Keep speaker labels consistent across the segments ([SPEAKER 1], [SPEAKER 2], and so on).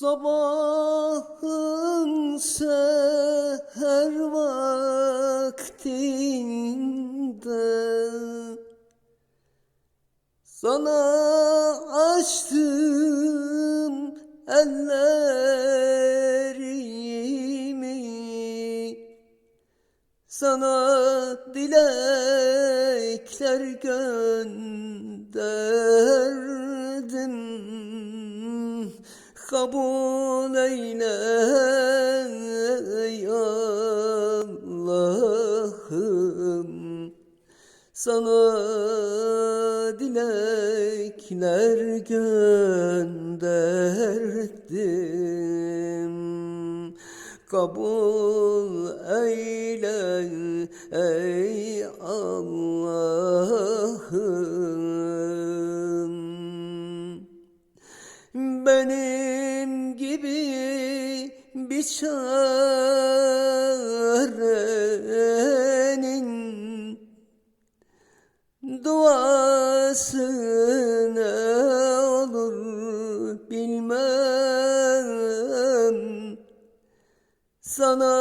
[SPEAKER 1] Sabahın seher vaktinde Sana açtım ellerimi Sana dilekler gönderdim Kabul eyle ey Allah'ım. Sana dilekler gönderdim. Kabul çarenin duası ne olur bilmem. Sana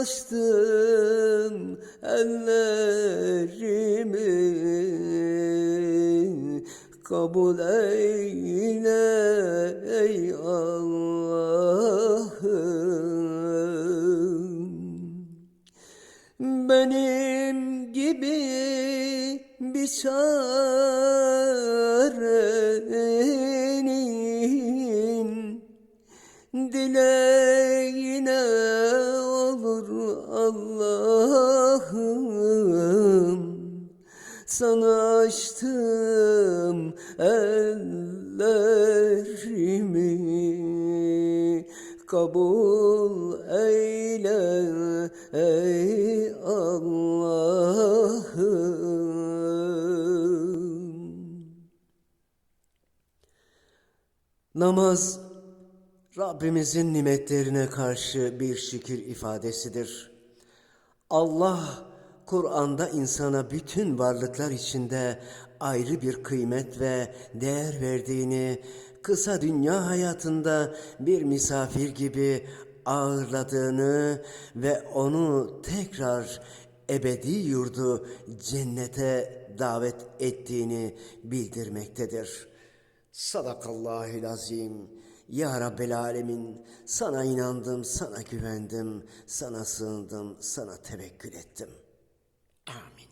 [SPEAKER 1] açtım ellerimi kabul eyle benim gibi bir çarenin dileğine olur Allah'ım. Sana açtım ellerimi kabul eyle ey Allah'ım Namaz Rabbimizin nimetlerine karşı bir şükür ifadesidir. Allah Kur'an'da insana bütün varlıklar içinde ayrı bir kıymet ve değer verdiğini, kısa dünya hayatında bir misafir gibi ağırladığını ve onu tekrar ebedi yurdu cennete davet ettiğini bildirmektedir. Sadakallahül azim. Ya Rabbel Alemin, sana inandım, sana güvendim, sana sığındım, sana tevekkül ettim. Amin.